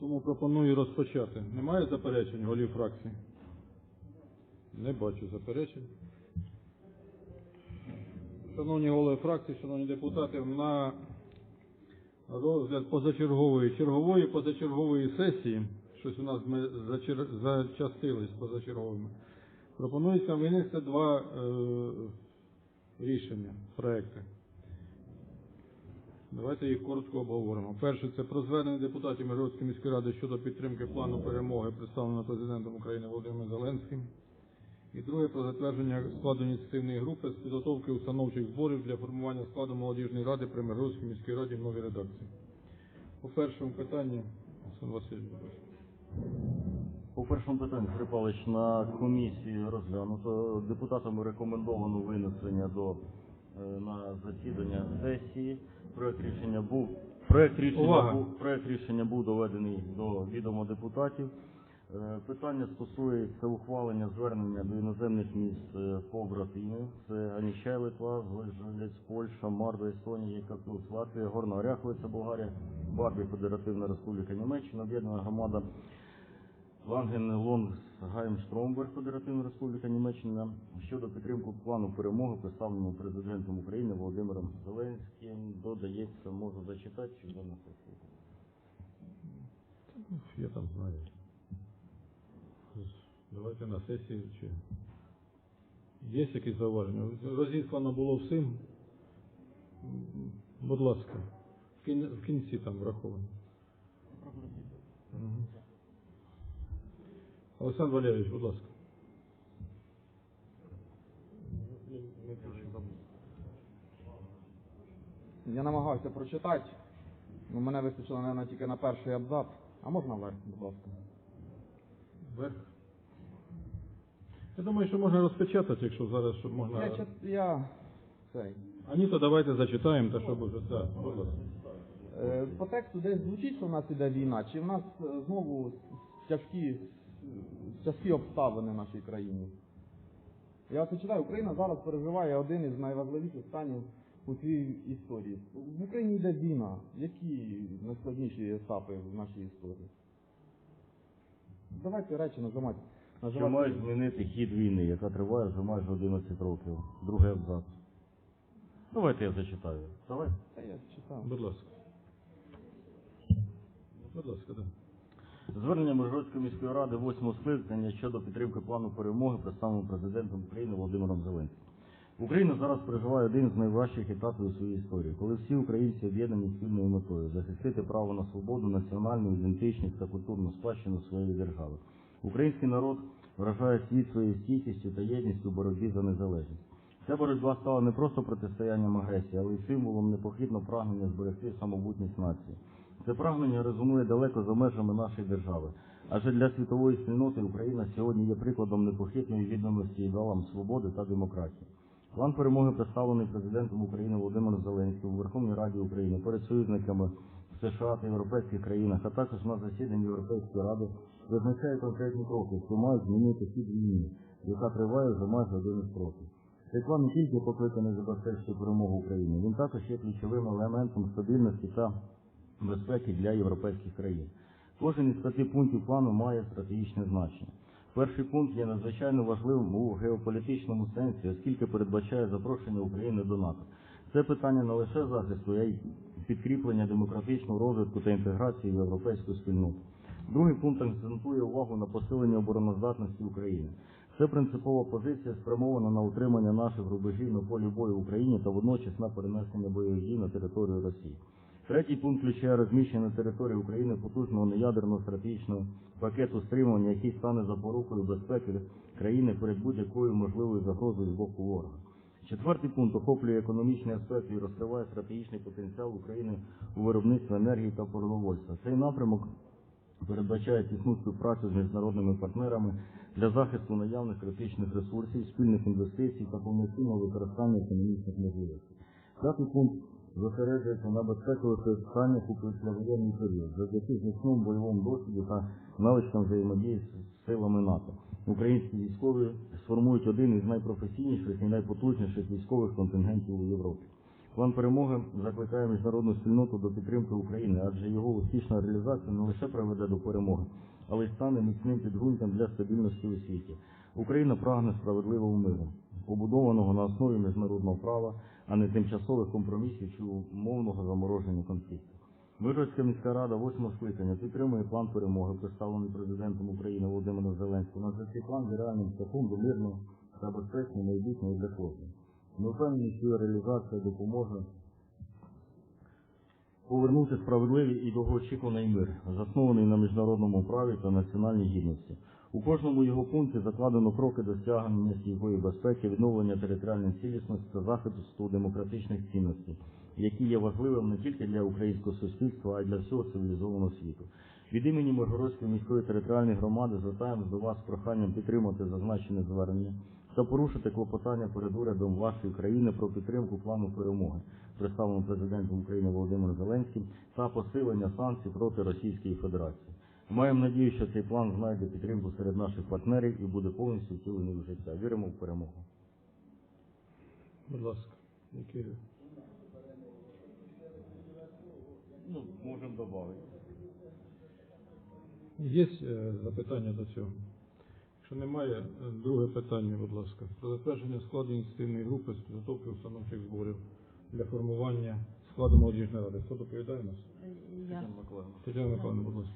Тому пропоную розпочати. Немає заперечень голів фракцій? Не бачу заперечень. Шановні голови фракцій, шановні депутати, на розгляд позачергової, чергової позачергової сесії, щось у нас ми зачер... зачастились позачерговими, пропонується винести два е... рішення, проекти. Давайте їх коротко обговоримо. Перше, це про звернення депутатів Миргородської міської ради щодо підтримки плану перемоги, представленого президентом України Володимиром Зеленським. І друге, про затвердження складу ініціативної групи з підготовки установчих зборів для формування складу молодіжної ради при Миргородській міській раді в новій редакції. По першому питанню, Олександр Васильович. По першому питанню, Павлович, на комісії розглянуто. Депутатам рекомендовано винесення до, е, на засідання сесії. Проект рішення був, проект рішення Увага! був, проект рішення був доведений до відома депутатів. Е, Питання стосується ухвалення звернення до іноземних міст е, побратимів. Це Анічай, Литва, Злежелець, Польща, Мардо, Естонія, Єкатус, Латвія, Горна Оряховиця, Болгарія, Барбі, Федеративна Республіка Німеччина, Об'єднана громада Ланген Лонг Гайм Штромберг, Федеративна Республіка Німеччина щодо підтримки плану перемоги, представленого президентом України Володимиром Зеленським. Додається, можу зачитати, чи вже на сесії. Я там знаю. Давайте на сесії чи. Є якісь зауваження? Розіслано було всім. Будь ласка. В кінці там враховано. Мгм. Олександр Валерійович, будь ласка. Я намагався прочитати, але мене вистачило, мабуть, тільки на перший абзац. А можна вверх, будь ласка? Вверх. Я думаю, що можна розпечатати, якщо зараз щоб можна. Я, я цей. А ні, то давайте зачитаємо, та щоб уже. Так, будь ласка. Е, По тексту десь звучить, що в нас іде війна, чи в нас е, знову тяжкі, тяжкі обставини в нашій країні? Я це читаю, Україна зараз переживає один із найважливіших станів у своїй історії. В Україні йде війна. Які найскладніші етапи в нашій історії? Давайте речі називати. Що мають змінити хід війни, яка триває вже майже 11 років. Другий абзац. Давайте я зачитаю. Давай. Та я читав. Будь ласка. Будь ласка, так. Звернення Миргородської міської ради 8 скликання щодо підтримки плану перемоги, представленого президентом України Володимиром Зеленським. Україна зараз переживає один з найважчих етапів у своїй історії, коли всі українці об'єднані спільною метою захистити право на свободу, національну ідентичність та культурну спадщину своєї держави. Український народ вражає світ своєю стійкістю та єдністю у боротьбі за незалежність. Ця боротьба стала не просто протистоянням агресії, але й символом непохитного прагнення зберегти самобутність нації. Це прагнення резонує далеко за межами нашої держави. Адже для світової спільноти Україна сьогодні є прикладом непохитної відданості ідеалам свободи та демократії. План перемоги представлений президентом України Володимиром Зеленським у Верховній Раді України перед союзниками в США та європейських країнах, а також на засіданні Європейської ради, визначає конкретні кроки, що мають змінити хід війни, яка триває вже майже 11 років. Цей план не тільки покликаний забезпечити перемогу України, він також є ключовим елементом стабільності та безпеки для європейських країн. Кожен із п'яти пунктів плану має стратегічне значення. Перший пункт є надзвичайно важливим у геополітичному сенсі, оскільки передбачає запрошення України до НАТО. Це питання не лише захисту, а й підкріплення демократичного розвитку та інтеграції в європейську спільноту. Другий пункт акцентує увагу на посиленні обороноздатності України. Це принципова позиція спрямована на утримання наших рубежів на полі бою в Україні та водночас на перенесення бойових дій на територію Росії. Третій пункт включає розміщення на території України потужного неядерного стратегічного пакету стримування, який стане запорукою безпеки країни перед будь-якою можливою загрозою з боку ворога. Четвертий пункт охоплює економічний аспект і розкриває стратегічний потенціал України у виробництві енергії та продовольства. Цей напрямок передбачає тісну співпрацю з міжнародними партнерами для захисту наявних критичних ресурсів, спільних інвестицій та повноцінного використання економічних можливостей. П'ятий пункт зосереджується на безпекових питаннях у післявоєнний період, завдяки значному бойовому досвіду та навичкам взаємодії з силами НАТО. Українські військові сформують один із найпрофесійніших і найпотужніших військових контингентів у Європі. План перемоги закликає міжнародну спільноту до підтримки України, адже його успішна реалізація не лише приведе до перемоги, але й стане міцним підґрунтям для стабільності у світі. Україна прагне справедливого миру, побудованого на основі міжнародного права, а не тимчасових компромісів чи умовного замороження конфлікту. Вижгородська міська рада восьмого скликання підтримує план перемоги, представлений президентом України Володимиром Зеленським. На цей план є реальним шляхом до мирного та безпечного майбутнього для кожного. Ми впевнені, що реалізація допоможе повернути справедливий і довгоочікуваний мир, заснований на міжнародному праві та національній гідності. У кожному його пункті закладено кроки досягнення стійкої безпеки, відновлення територіальної цілісності та захисту демократичних цінностей, які є важливим не тільки для українського суспільства, а й для всього цивілізованого світу. Від імені Миргородської міської територіальної громади звертаємось до вас з проханням підтримати зазначене звернення та порушити клопотання перед урядом вашої країни про підтримку плану перемоги, представленого президентом України Володимиром Зеленським, та посилення санкцій проти Російської Федерації. Маємо надію, що цей план знайде підтримку серед наших партнерів і буде повністю втілений в життя. Віримо в перемогу. Будь ласка, які Ну, можемо додати. є е, запитання до цього? Якщо немає, е, друге питання, будь ласка. Про затвердження складу ініціативної групи з підготовки установчих зборів для формування складу молодіжної ради. Хто доповідає нас? Я. Тетяна Михайловна, будь ласка.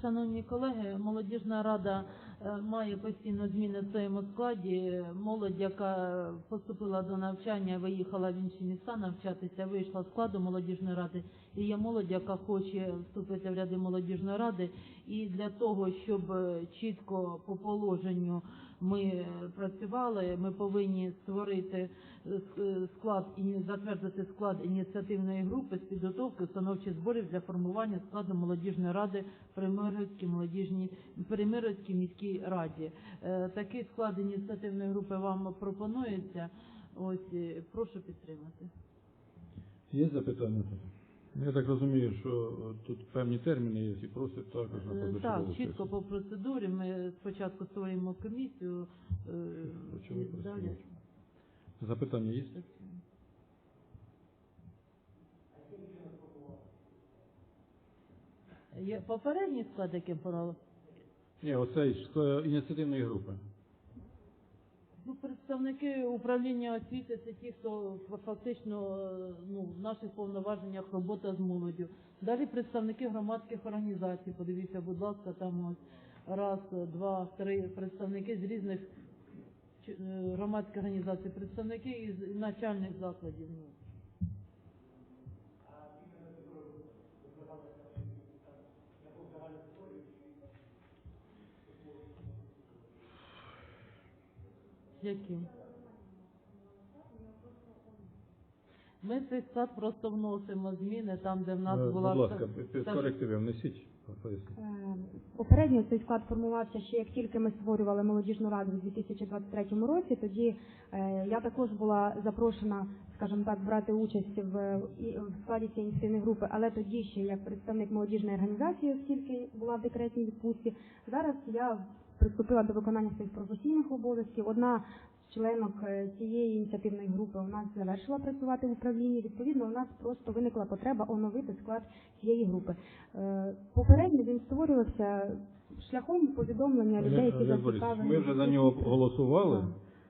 Шановні колеги, молодіжна рада е, має постійно зміни в своєму складі. Молодь, яка поступила до навчання, виїхала в інші міста навчатися, вийшла з складу молодіжної ради. І є молодь, яка хоче вступити в ряди молодіжної ради. І для того, щоб е, чітко по положенню ми е, працювали, ми повинні створити е, е, склад і затвердити склад ініціативної групи з підготовки установчих зборів для формування складу молодіжної ради при Миргородській молодіжній при міській раді. Такий склад ініціативної групи вам пропонується. Ось прошу підтримати. Є запитання? Я так розумію, що е, тут певні терміни є і просять також на Е, позачергову Так, сесію. чітко по процедурі. Ми спочатку створюємо комісію. е, Почали і далі. працювати. Запитання є? Є попередній склад, який порав. Ні, оцей ж з ініціативної групи. Ну, представники управління освіти це ті, хто фактично е, ну, в наших повноваженнях робота з молоддю. Далі представники громадських організацій. Подивіться, будь ласка, там ось раз, два, три представники з різних е, громадських організацій, представники із начальних закладів. Ну. Які? Ми цей склад просто вносимо зміни там, де в нас Е, була Будь ласка, під- під вся- корективи внесіть. поясніть. Е, Попередньо цей склад формувався ще як тільки ми створювали молодіжну раду у 2023 році. Тоді е, я також була запрошена, скажімо так, брати участь в, і- в складі цієї ініціативної групи, але тоді ще як представник молодіжної організації, оскільки була в декретній відпустці. Зараз я приступила до виконання своїх професійних обов'язків. Одна з членок е, цієї ініціативної групи у нас завершила працювати в управлінні. Відповідно, у нас просто виникла потреба оновити склад цієї групи. Е, Попередньо він створювався шляхом повідомлення людей, які зацікавлені. Ми вже за нього голосували.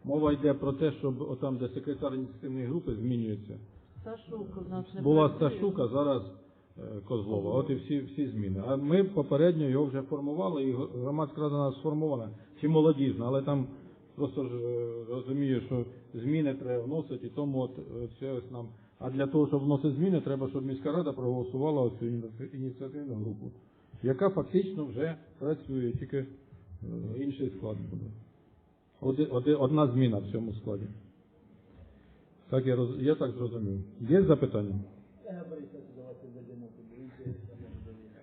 Мова йде про те, щоб отам, де секретар ініціативної групи змінюється. Сташук у нас не Була працює. Сташука, зараз Козлова. От і всі, всі зміни. А ми попередньо його вже формували, і громадська рада у нас сформована, чи молодіжна, але там просто ж е, розумію, що зміни треба вносити, і тому от е, це ось нам. А для того, щоб вносити зміни, треба, щоб міська рада проголосувала оцю іні- ініціативну групу, яка фактично вже працює, тільки е, інший склад буде. Одна зміна в цьому складі. Так я, роз... я так зрозумів. Є запитання?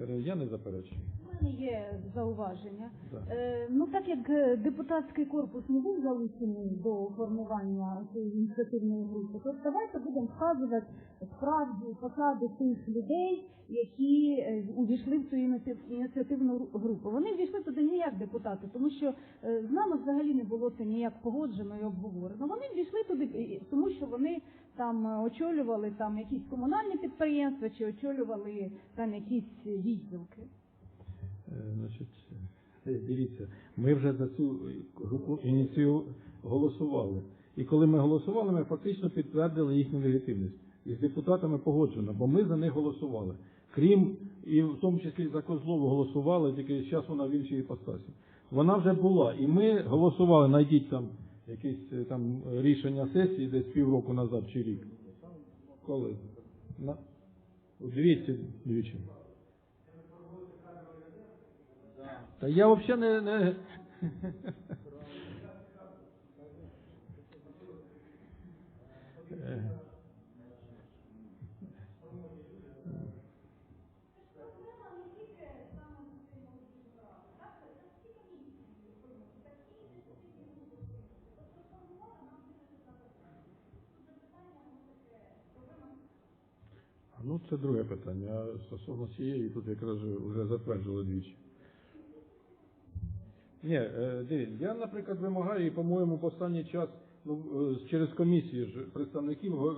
Е, Я не заперечую. У мене є зауваження. Да. Е, ну так як е, депутатський корпус не був залучений до формування цієї ініціативної групи, то давайте будемо вказувати справді посади тих людей, які е, увійшли в цю ініці- ініціативну ру- групу. Вони ввійшли туди не як депутати, тому що з нами взагалі не було це ніяк погоджено і обговорено. Вони ввійшли туди, тому що вони там е, очолювали там якісь комунальні підприємства чи очолювали там якісь відділки? Е, Значить, е, дивіться, ми вже за цю групу ініцію голосували. І коли ми голосували, ми фактично підтвердили їхню легітимність. І з депутатами погоджено, бо ми за них голосували. Крім, і в тому числі за Козлову голосували, тільки зараз вона в іншій іпостасі. Вона вже була. І ми голосували, знайдіть там якесь е, там рішення сесії десь півроку назад чи рік. Коли? На... Двічі, двічі. Та я взагалі не. не... Ну, це друге питання. А стосовно цієї, тут якраз вже затверджували двічі. Ні, е, дивіться, я, наприклад, вимагаю, і, по-моєму, в останній час ну, е, через комісії ж представників, е,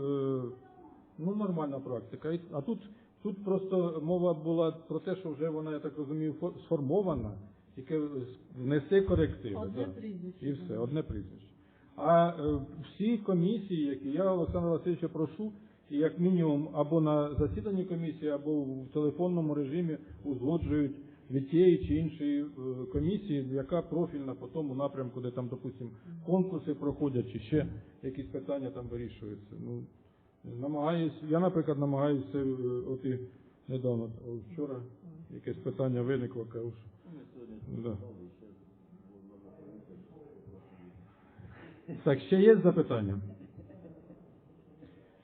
ну, нормальна практика. І- А тут, тут просто мова була про те, що вже вона, я так розумію, фо- сформована, тільки внести корективи. Одне да. прізвище. І все, одне прізвище. А е, всі комісії, які я Олександра Васильовича прошу, і як мінімум або на засіданні комісії, або в телефонному режимі узгоджують від тієї чи іншої е, комісії, яка профільна по тому напрямку, де там, допустимо, конкурси проходять, чи ще якісь питання там вирішуються. Ну, намагаюсь, я, наприклад, намагаюся, е, от і недавно, вчора якесь питання виникло, кажу, да. Так, ще є запитання?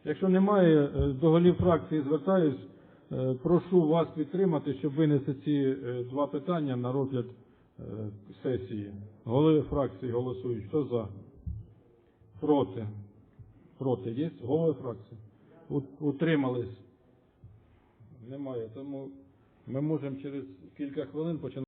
Якщо немає, е, до голів фракції звертаюсь, е, прошу вас підтримати, щоб винести ці е, два питання на розгляд сесії. Голови фракції голосують. Хто за? Проти? Проти є? Голови фракції? Утримались? Немає. Тому ми можемо через кілька хвилин починати.